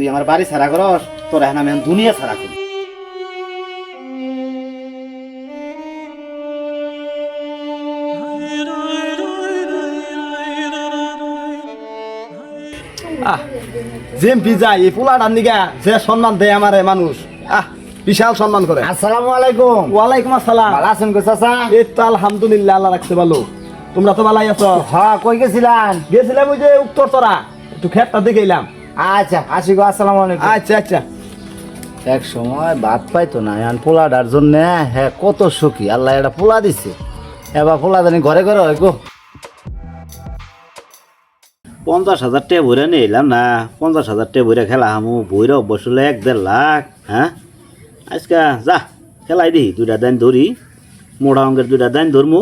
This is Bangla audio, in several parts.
তুই আমার বাড়ি ছাড়া করস তোর এখন আমি দুনিয়া ছাড়া করি। আহ জেমপি যায় এই পোলাটার নিগা যে সম্মান দেয় আমার মানুষ আহ বিশাল সম্মান করে। আসসালামু আলাইকুম। ওয়ালাইকুম আসসালাম। ভালো আছেন গো চাচা? এই তো আলহামদুলিল্লাহ আল্লাহ রাখছে ভালো। তোমরা তো ভালাই আছো? হ্যাঁ কই গেছিলেন গেছিলাম ওই যে উত্তর তরা একটু খেতটা দেখে এলাম। আচ্ছা আসি গো আসসালামু আলাইকুম। আচ্ছা আচ্ছা। এক সময় ভাত পাইতো না এখন পোলাটার জন্য হ্যাঁ কত সুখী। আল্লাহ এটা পোলা দিছে। এবার পোলা জানি ঘরে ঘরে হয় গো। পঞ্চাশ হাজার টাকা বইরা নিয়ে এলাম না পঞ্চাশ হাজার টাকা বইরা খেলা হামু বইরা বসলে এক দেড় লাখ হ্যাঁ? আজকে যা খেলাই দিই দুইটা দান ধরি মোড়া অঙ্কের দুইটা দান ধরমু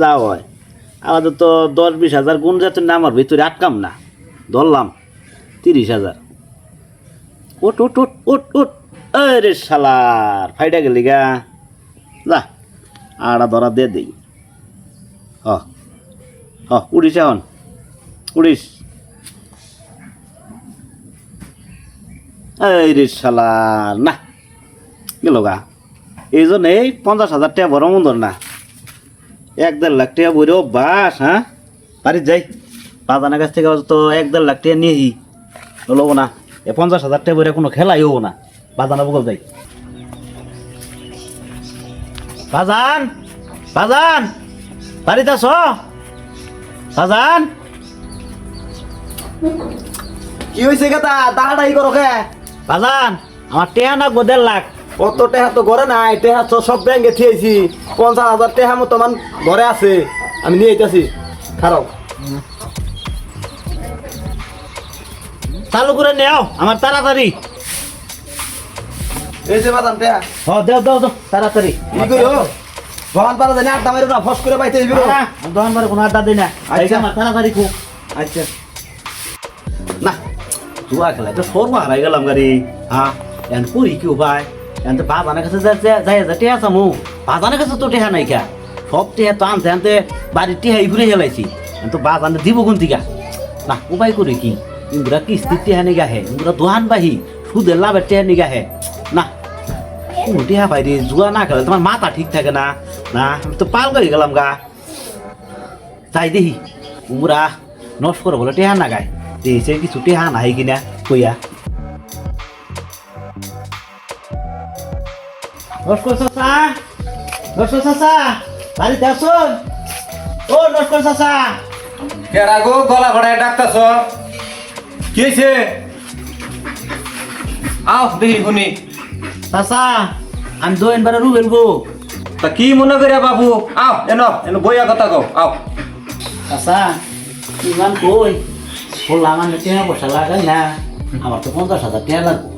যা হয়। আমাদের তো দশ বিশ হাজার গুণ যাতে না আমার ভিতরে আটকাম না ধরলাম। তিরিশ হাজার। উঠ উঠ উঠ উঠ উঠ আরে শালার, ফাইটা গেলি গা। যা, আড়া ধরা দে দেই। হ হ, উড়িস এখন, উড়িস। এই রে শালার, না, গেল গা। এই জন্য এই পঞ্চাশ হাজার টাকা বড় মন্দর না। এক দেড় লাখ টাকা বইরে বাস হ্যাঁ? বাড়ির যাই। বাজানের কাছ থেকে তো এক দেড় লাখ টাকা নিয়েই লব না। এ পঞ্চাশ হাজার টাকা বইরে কোনো খেলাই হব না। বাজানা বগল যাই। বাজান বাজান বাড়িতে আস বাজান। কি হয়েছে তাড়াতাড়ি করো কে বাজান আমার টেহা না গো দেড় লাখ। অত টেহা তো ঘরে নাই টেহা তো সব ব্যাংকে থিয়েছি। পঞ্চাশ হাজার টেহা মতো মান ঘরে আছে। আমি নিয়ে আইতাছি। খারাপ। চালু করে নেও আমার তাড়াতাড়ি। এই যে বাদাম টেহা হ দেও দেও দেও তাড়াতাড়ি। কি করিও ভগবান পারা জানি আড্ডা মারি না ফস করে পাইতে হইবি দোকান পরে কোনো আড্ডা দিই না। আচ্ছা। আমার তাড়াতাড়ি খুব আচ্ছা। না জুয়া খেলা তো সর্ব হারাই গেলাম গাড়ি। হ্যাঁ এন করি কি উপায় এন তো বাজানের কাছে যাই যা টেহা চামু। বাজানের কাছে তো টেহা নাই কা। সব টেহা তো আনতে আনতে বাড়ির টেহা ঘুরে হেলাইছি। তো বাজানে দিব কোন দিকা না উপায় করি কি? ইন্দুরা কিস্তির টেহা নিগা হে ইন্দুরা দোহান বাহি সুদের লাভের টেহা নিগা হে না, কোনো টেহা পাই রে, জুয়া না খেলে তোমার মাথা ঠিক থাকে না। না, আমি তো পাল করে গেলাম গা। তাই দেখি, উমরা নষ্ট করে বলে টেহা না গায়। দিয়েছে কিছু টেহা নাই কিনা, কইয়া। নস্কর চাচা? নস্কর চাচা? বাড়িতে আসুন। ও নস্কর চাচা। কেরা গো গলা ঘড়ায় ডাকতাছ? কি হয়েছে আও দেখি শুনি। চাচা আমি দোয়েন বারে রুবেল গো তা কি মনে করে বাবু? আও এন এন বইয়া কথা কও। আও চাচা ইমান কই বললাম আমার টেহা পয়সা লাগাই না। আমার তো পঞ্চাশ হাজার টেহা লাগবো।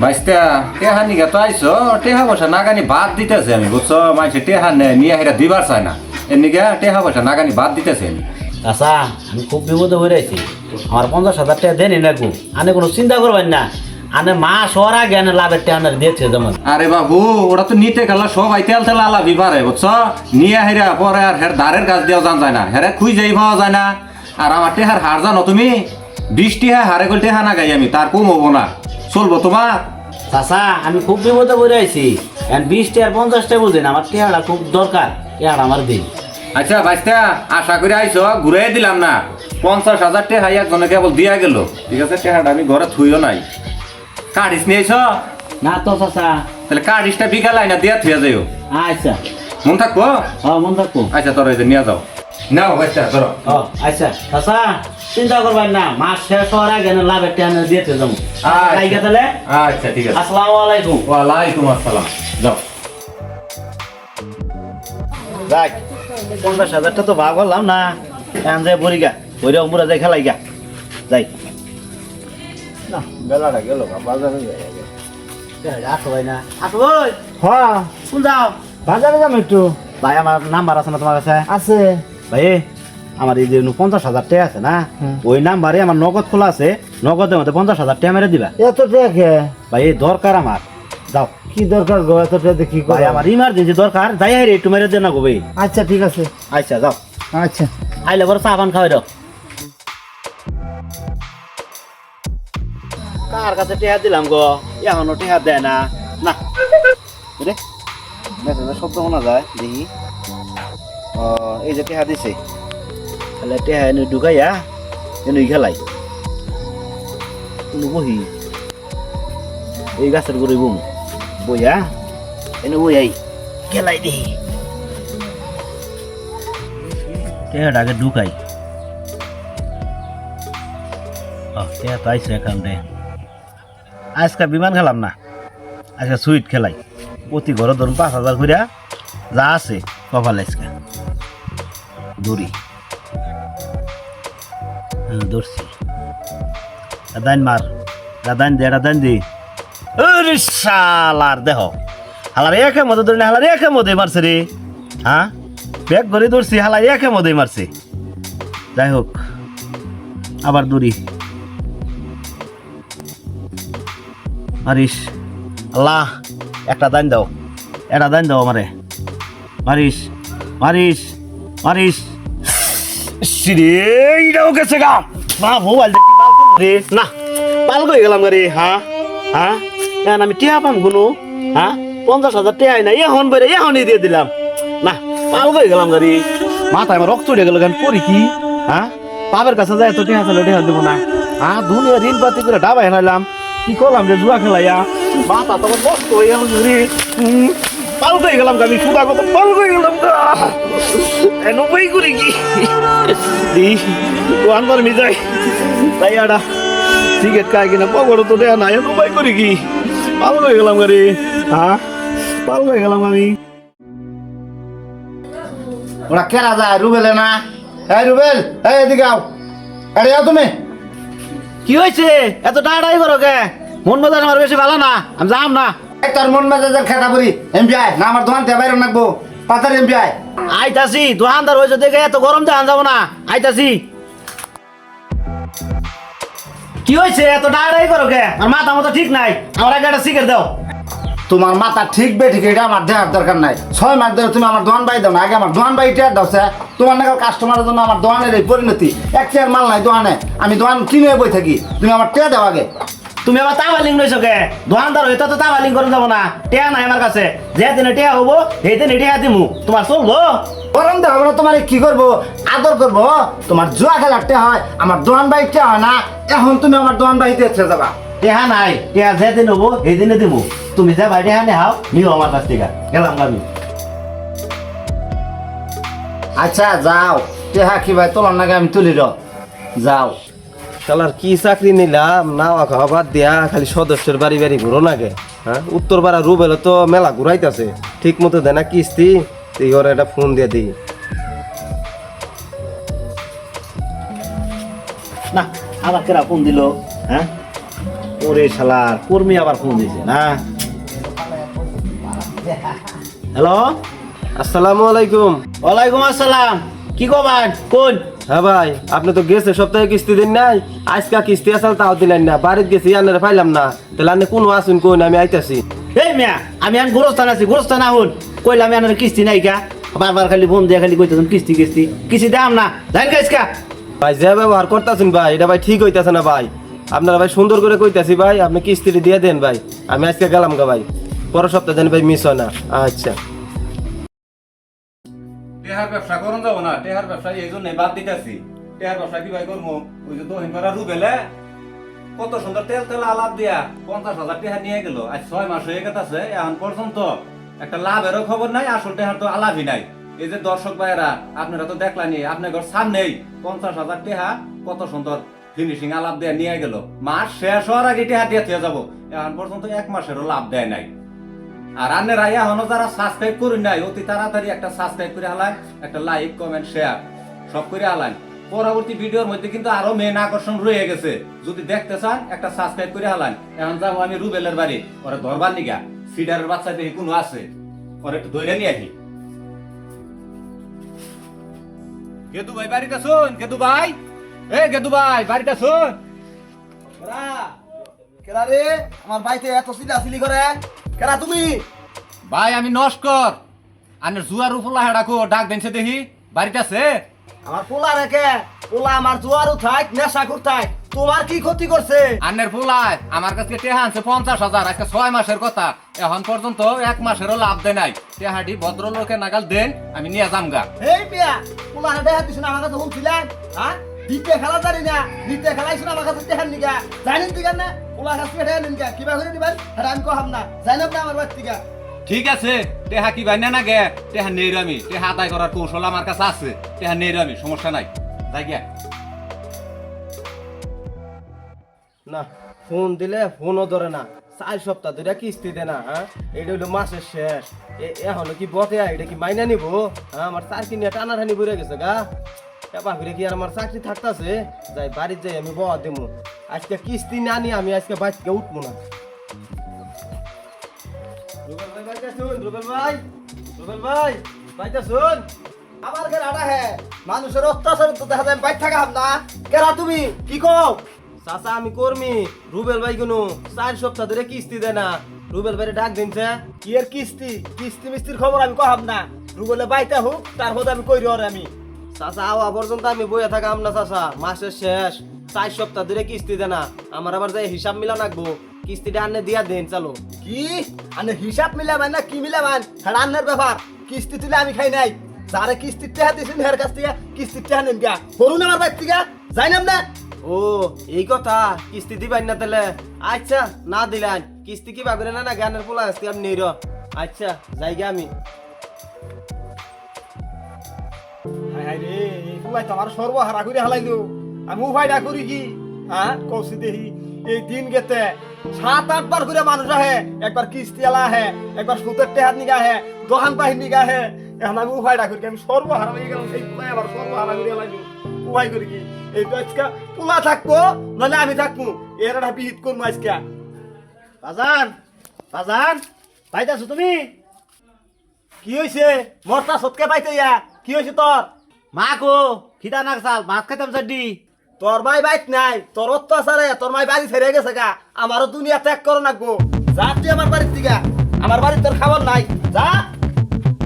বাইস্তা টেহা নিগা তো আইছো। টেহা পয়সা নাগানি বাদ দিতেছে আমি বুঝছ? মাইছে টেহা নে নিয়ে হেরা দিবার চায় না। এর নিগা টেহা পয়সা নাগানি বাদ দিতেছে আমি। চাচা আমি খুব বিপদে হয়ে রয়েছি আমার পঞ্চাশ হাজার টাকা দেনি রাখব আনে কোনো চিন্তা করবেন না। আনে মা হওয়ার আগে আনে লাভের টাকা আনার দিয়েছে যেমন। আরে বাবু ওরা তো নিতে গেল সবাই তেল তেল আলা বিবারে বুঝছ? নিয়ে হেরা পরে আর হের দাঁড়ের গাছ দেওয়া জান যায় না। হেরে খুঁজ যাই পাওয়া যায় না। আর আমার টেহার হার জানো তুমি? বৃষ্টি হ্যাঁ হারে গল টেহা না গাই আমি তার কম হব না। চলবো তোমার? চাচা আমি খুব বিপদে পড়ে আছি এখন বিশ টাকা পঞ্চাশ টাকা বুঝেন আমার টেহাটা খুব দরকার। টেহাটা আমার দিন। আচ্ছা বাইস্তা আশা করে আইছো ঘুরাই দিলাম না। পঞ্চাশ হাজার টেহা একজনে কেবল দিয়া গেল। ঠিক আছে টেহাটা আমি ঘরে থুইও নাই। কাঠিস নিয়েছ? না তো চাচা। তাহলে কাঠিসটা বিকালাই না দিয়া থুয়া যাইও। আচ্ছা। মন থাকব? হ মন থাকব। আচ্ছা তোর এই যে নিয়ে যাও। নাও বাইস্তা ধরো। আচ্ছা। চাচা চিন্তা করবেন না মাস শেষ হওয়ার আগে লাভের টাকা আনার দিয়েছে যেমন আচ্ছা। তাহলে? আচ্ছা ঠিক আছে। আসসালামু আলাইকুম। ওয়ালাইকুম আসসালাম। যাও। যাক পঞ্চাশ হাজারটা তো ভাগ হলাম না। এখন যাই বলি গা বইরে অমুরা যাই খেলাই গা যাই। না বেলাটা গেল বাজারে হ্যাঁ। কোন যাও? বাজারে যাম একটু। ভাই আমার নাম্বার আছে না তোমার কাছে? আছে। ভাই আমার এই যে পঞ্চাশ হাজার টাকা আছে না ওই নাম্বারে আমার নগদ খোলা আছে নগদের মধ্যে পঞ্চাশ হাজার টাকা মেরে দিবা। এত টাকা ভাই দরকার আমার। যাও। কি দরকার গো এত টাকা কি ভাই আমার ইমার্জেন্সি দরকার যাই রে একটু মেরে দেন না গো ভাই। আচ্ছা ঠিক আছে। আচ্ছা যাও। আচ্ছা। আইলে বড় চা পান খাওয়াই দাও কার কাছে টেহা দিলাম গো। এখনও টেহা দেয় না। না। রে মেসেজের শব্দ শোনা যায়, দেখি। ও, এই যে টেহা দিছে। তাহলে টেহা এনে ঢুকাইয়া এনে খেলাই। বহি। এই গাছের করে বুম বইয়া এনে বইয়াই খেলাই দেখি। টেহাটা আগে ঢুকাই। টেহা তো আইসে এখান থেকে আজকে বিমান খেলাম না। আজকে সুইট খেলাই। প্রতি ঘরে ধরুন পাঁচ হাজার করে যা আছে কপাল আজকে। দড়ি। হ্যাঁ দৌড়ছি। দাইন মার। দাদাইন দে দাদাইন দে। ওরে শালার, দেহ। হালার একে মধ্যে ধরে হালার একে মধ্যে মারছে রে। হ্যাঁ? ব্যাগ ঘরে ধরছি হালার একে মধ্যে মারছে। যাই হোক, আবার দড়ি। মারিস আল্লাহ একটা দান দাও একটা দান দাও আমারে। মারিস মারিস মারিস। সিরে এইটাও গেছে গা। মা মোবাইল দেখি পাল রে? না পাল কই গেলাম রে হ্যাঁ হ্যাঁ এখন আমি টিয়া পাম কোনো হ্যাঁ পঞ্চাশ হাজার টিয়াই না এখন বেরে এখনই দিয়ে দিলাম। না পাল কই গেলাম গাড়ি মাথায় আমার রক্ত উঠে গেল গান পরি কি? হ্যাঁ পাবের কাছে যায় তো টিয়া চালে টিয়া দেবো না। হ্যাঁ দুনিয়া ঋণ পাতি করে ডাবা হেনাইলাম কি করলাম যে জুয়া খেলাইয়া? মাথা তোমার নষ্ট হয়ে গেল রে। হুম, পাল কই গেলাম আমি সুদা কত পাল কই গেলাম। এন বই করে কি? দি দোয়ান পর মি তাই আডা সিগারেট খাই কিনা পকড় তো দেয়া নাই এন বই করে কি? পাল কই গেলাম গাড়ি হ্যাঁ পাল কই গেলাম আমি। ওরা কেরা যায় রুবেলে না? এই রুবেল এই এদিকে আও। আরে যাও তুমি। কি হয়েছে? এত টাড়াই করো কে? মন মেজাজ আমার বেশি ভালো না। আমি যাম না। তোর মন মেজাজের খেতা এমপি আয় না আমার দোকান থেকে বাইরে নাকবো পাতার এমপিআই আইতাছি দোকানদার হয়েছে দেখে এত গরম দেখান যাব না। আইতাসি কি হয়েছে? এত টাড়াই করো কে? আমার মাথা মতো ঠিক নাই। আমার আগে একটা সিগারেট দাও। তোমার মাথা ঠিক বে ঠিক এটা আমার দেওয়ার দরকার নাই। ছয় মাস ধরে তুমি আমার দোকান বাই দাও না আগে আমার দোকান বাই টেয়ার দাও স্যার। তোমার নাগাল কাস্টমারের জন্য আমার দোকানের এই পরিণতি। এক চেয়ার মাল নাই দোকানে আমি দোকান কিনে বই থাকি। তুমি আমার টেয়া দাও আগে। তুমি আবার তাবালিং লইছো কে? দোকানদার হইতো তো তাবালিং করে যাব না। টেয়া নাই আমার কাছে। যে দিনে টেয়া হব সেই দিনে টেয়া দিমু। তোমার চলবো? গরম দেওয়া হবে না তোমার কি করব? আদর করব? তোমার জুয়া খেলার টেয়া হয় আমার দোকান বাই টেয়া হয় না। এখন তুমি আমার দোকান বাড়িতে যাবা। টেহা নাই টেহা যে দিন হব সেই দিনে তুমি যে ভাই টেহা নেহাও নিও আমার কাছ থেকে। গেলাম আমি। আচ্ছা যাও। টেহা কি ভাই তোমার নাকি আমি তুলি র। যাও। শালার কি চাকরি নিলাম? নাওয়া খাওয়া বাদ দিয়া খালি সদস্যের বাড়ি বাড়ি ঘুরো নাগে হ্যাঁ? উত্তর পাড়া রুবেল তো মেলা ঘুরাইতেছে। ঠিক মতো দেয় না কিস্তি? এই ঘরে একটা ফোন দিয়ে দিই। না আবার কেরা ফোন দিল হ্যাঁ? ওরে শালার কর্মী আবার ফোন দিছে না? হ্যালো? আসসালামু আলাইকুম। ওয়ালাইকুম আসসালাম। কি কবান কোন? হ্যাঁ ভাই আপনি তো গেছে সপ্তাহে কিস্তি দিন নাই। আজকা কিস্তি আসাল তাও দিলেন না। বাড়িতে গেছি আনারে পাইলাম না। তাহলে আপনি কোনো আসুন কোন আমি আইতাছি। এই মিয়া আমি আন গোরস্থান আছি গোরস্থান আহুন কইলাম আমি আনার কিস্তি নাই কা বারবার খালি ফোন দিয়ে খালি কইতেছেন কিস্তি কিস্তি। কিস্তি দাম না। জান কাইসকা ভাই যে ব্যবহার করতেছেন ভাই এটা ভাই ঠিক হইতাছে না ভাই। আপনারা ভাই সুন্দর করে কইতাছি, ভাই, আপনি কিস্তিটি দিয়ে দেন ভাই। আমি আজকে গেলাম গা ভাই। পরের সপ্তাহে জানি ভাই মিস হয় না। আচ্ছা। টেহার ব্যবসা করুন যাব না, টেহার ব্যবসা এই জন্য বাদ দিতেছি। টেহার ব্যবসা কি ভাই করব? ওই যে দহিন করা রুবেলে কত সুন্দর তেল তেল আলাপ দিয়া পঞ্চাশ হাজার টেহা নিয়ে গেল। আজ ছয় মাস হয়ে গেছে এখন পর্যন্ত একটা লাভেরও খবর নাই, আসল টেহার তো আলাভই নাই। এই যে দর্শক ভাইয়েরা, আপনারা তো দেখলানি আপনার ঘর সামনেই পঞ্চাশ হাজার টেহা, কত সুন্দর ফিনিশিং আলাপ দিয়ে নিয়ে গেল। মাস শেষ হওয়ার আগে টেহা দিয়ে থিয়ে যাব। এখন পর্যন্ত এক মাসেরও লাভ দেয় নাই। আর আন্নের আইয়া হনো যারা সাবস্ক্রাইব করুন নাই, অতি তাড়াতাড়ি একটা সাবস্ক্রাইব করে হালান একটা লাইক কমেন্ট শেয়ার সব করে হালান পরবর্তী ভিডিওর মধ্যে কিন্তু আরও মেন আকর্ষণ রয়ে গেছে। যদি দেখতে চান, একটা সাবস্ক্রাইব করে হালান এখন যাব আমি রুবেলের বাড়ি। ওরা ধরবার নিগা, সিডারের বাচ্চা দেখি কোনো আছে? ওরা একটু ধরে নিয়ে আসি। গেদু ভাই বাড়িতে শোন গেদু ভাই এ গেদু ভাই বাড়িতে শুন কেরা? রে? আমার বাড়িতে এত সিলা সিলি করে। কেরা তুমি? ভাই আমি নস্কর। আনের জুয়ার উপলা হেডাকো ডাক দেনছে দেখি। বাড়িতে আছে? আমার পোলা রেখে পোলা আমার জোয়ারও থাক নেশা কর থাক তোমার কি ক্ষতি করছে? আন্নের ফুলায় আমার কাছে টেহা আনছে পঞ্চাশ হাজার আজকে ছয় মাসের কথা। এখন পর্যন্ত এক মাসেরও লাভ দেয় নাই। টেহাটি ভদ্রলোকের নাগাল দেন আমি নিয়ে যামগা। এই মিয়া তোমার হাতে হাত দিছো না আমার কাছে বলছিলেন হ্যাঁ? দিতে খেলা জানি না দিতে খেলাই না আমার কাছে টেহান নিগা জানেন দিগান না ওলা কাছে টেহান নিগা কিবা করে দিবেন? এটা আমি কহাম না। জানেন না আমার বাচ্চিকা ঠিক আছে টেহা কি বাইনা না গে? টেহা নেই আমি টেহা আদায় করার কৌশল আমার কাছে আছে। টেহা নেই আমি সমস্যা নাই। যাই গিয়া। না ফোন দিলে ফোনও ধরে না। চার সপ্তাহ ধরে কিস্তি দে না হ্যাঁ? এটা হলো মাসের শেষ। এ- এখন কি বকে এটা কি মাইনা নিব? হ্যাঁ আমার চাকরি নিয়ে টানাটানি বেড়ে গেছে গা। ফিরে কি আর আমার চাকরি থাকতাছে? যাই বাড়িতে যাই আমি বয়া দেবো আজকে কিস্তি না নিয়ে আমি আজকে থেকে উঠবো না। রুবেল ভাই রুবেল রুবেল মানুষের তুমি? কি কও? চাচা আমি কর্মী, রুবেল ভাই কোনো চার সপ্তাহ ধরে কিস্তি দেয় না। রুবেল ভাই ডাক দিনছে, কি এর কিস্তি? কিস্তি মিস্তির খবর আমি কহাম না। রুগলে বাইতে হোক, তার হতে আমি কইরি ওরে আমি। চাচা আওয়া পর্যন্ত আমি বইয়া থাকাম না চাচা। মাসের শেষ। চার সপ্তাহ ধরে কিস্তি দেয় না আমার আবার যাই হিসাব মিলা রাখব কিস্তিটা আনে দিয়া দেন চালো। কি? আনে হিসাব মিলাবেন না কি মিলাবেন? হ্যাঁ ব্যাপার। কিস্তি তুলে আমি খাই নাই। যারে কিস্তির টেহা দিয়েছেন হের কাছ থেকে কিস্তির টেহা নেন গা করুন আমার বাইক থেকে যাই নাম না। ও এই কথা। কিস্তি দিবেন না তাহলে। আচ্ছা না দিলেন। কিস্তি কি বাগরে না না জ্ঞানের পোলা আজকে আমি নেই আচ্ছা যাইগে আমি। তো আমার সর্বহারা করে আমি উপায়টা করি কি? হ্যাঁ কৌশি দেহি, এই দিন গেতে সাত, আট বার করে মানুষ আহে, একবার কিস্তি এলা আহে, একবার সুতের টেহার নিগা আহে দোকান বাহির নিগা আহে। এখন আমি উপায়টা করি? আমি সর্বহারা হয়ে গেলাম, সেই আবার সর্বহারা করে করি কি? এই তো আজকে পোলা থাকব নাহলে আমি থাকব এর একটা বিহিত করব আজকে। বাজান বাজান, পাইতাছো তুমি? কি হয়েছে মরতা সৎকে পাইতে ইয়া? কি হয়েছে তোর? মা কো খিদা নাক চাল ভাত খাইতাম চাড্ডি তোর ভাই বাইক নাই তোর অত্যাচারে তোর মাই বাড়ি ছেড়ে গেছে গা। আমারও দুনিয়া ত্যাগ করো নাকবো যা তুই আমার বাড়ির দিকে আমার বাড়ির তোর খাবার নাই। যা।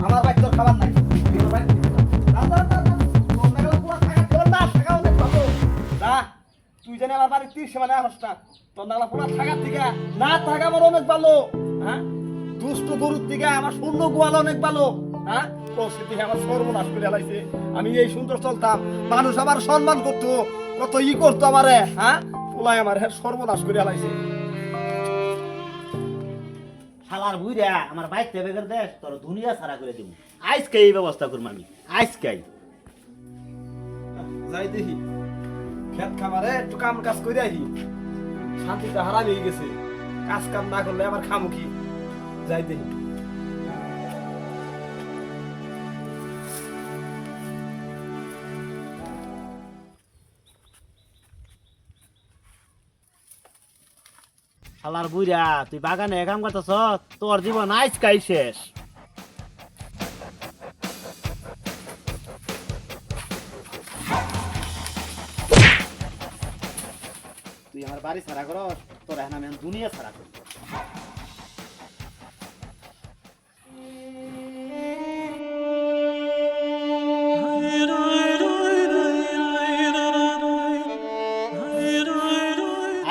আমার বাড়ি তোর খাবার নাই। বাড়ির না, তুই জানি আমার বাড়ির তীর সীমানে আসস না। তোর নাগাল পুরা থাকার দিকে না থাকা আমার অনেক ভালো হ্যাঁ? দুষ্ট গরুর দিকে আমার শূন্য গোয়াল অনেক ভালো। হ্যাঁ? প্রকৃতি আমার সর্বনাশ করে লাইছে। আমি এই সুন্দর চলতাম মানুষ আমার সম্মান করতো কত ই করতো আমারে হ্যাঁ? পোলাই আমার হ্যাঁ সর্বনাশ করে লাইছে। শালার বুইরা আমার বাইক তেবে করে দেখ তোর দুনিয়া সারা করে দিব আজকে এই ব্যবস্থা করব আমি আজকেই যাই দেখি খেত খামারে একটু কাম কাজ করে আহি। শান্তিটা হারাম হয়ে গেছে। কাজ কাম না করলে আবার খামু কি? যাই দেখি। শালার বুইরা তুই বাগানে কাম করতেছ তোর জীবন আজকাই শেষ। তুই আমার বাড়ি ছাড়া কর তোর এখন আমি দুনিয়া ছাড়া করি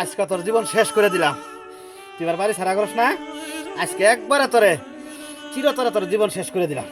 আজকে তোর জীবন শেষ করে দিলাম। তুই বাড়ি সারা করস না আজকে একবারে তোরে চিরতরে তোর জীবন শেষ করে দিলাম।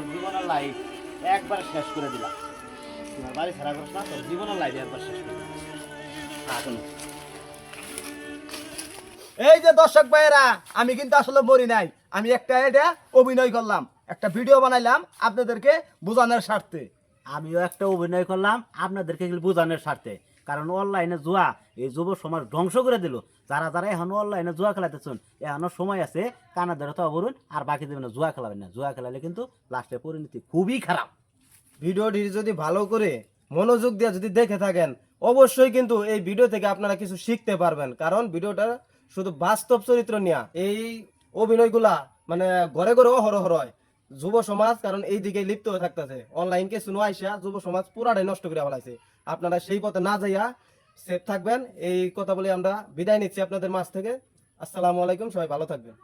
তোর জীবনের লাইফ একবার শেষ করে দিলাম। তোমার বাড়ি ছাড়া করছ না তোর জীবনের লাইফ একবার শেষ করে দিলাম। এই যে দর্শক ভাইয়েরা আমি কিন্তু আসলে মরি নাই। আমি একটা এটা অভিনয় করলাম একটা ভিডিও বানাইলাম আপনাদেরকে বোঝানোর স্বার্থে। আমিও একটা অভিনয় করলাম আপনাদেরকে বোঝানোর স্বার্থে। কারণ অনলাইনে জুয়া এই যুব সমাজ ধ্বংস করে দিল। যারা যারা এখনও অনলাইনে জুয়া খেলাতেছেন এখনও সময় আছে, কানা ধরে তো বলুন আর বাকি দেবেন না জুয়া খেলাবেন না। জুয়া খেলালে কিন্তু লাস্টে পরিণতি খুবই খারাপ। ভিডিওটি যদি ভালো করে মনোযোগ দিয়ে যদি দেখে থাকেন, অবশ্যই কিন্তু এই ভিডিও থেকে আপনারা কিছু শিখতে পারবেন। কারণ ভিডিওটা শুধু বাস্তব চরিত্র নিয়ে, এই অভিনয়গুলা মানে ঘরে ঘরে অহরহ হয় যুব সমাজ, কারণ এই দিকে লিপ্ত হয়ে থাকতেছে। অনলাইন কে শুনো আইসা, যুব সমাজ পুরাটাই নষ্ট করে ফেলাইছে। আপনারা সেই পথে না যাইয়া সেফ থাকবেন। এই কথা বলে আমরা বিদায় নিচ্ছি আপনাদের মাছ থেকে। আসসালামু আলাইকুম, সবাই ভালো থাকবেন।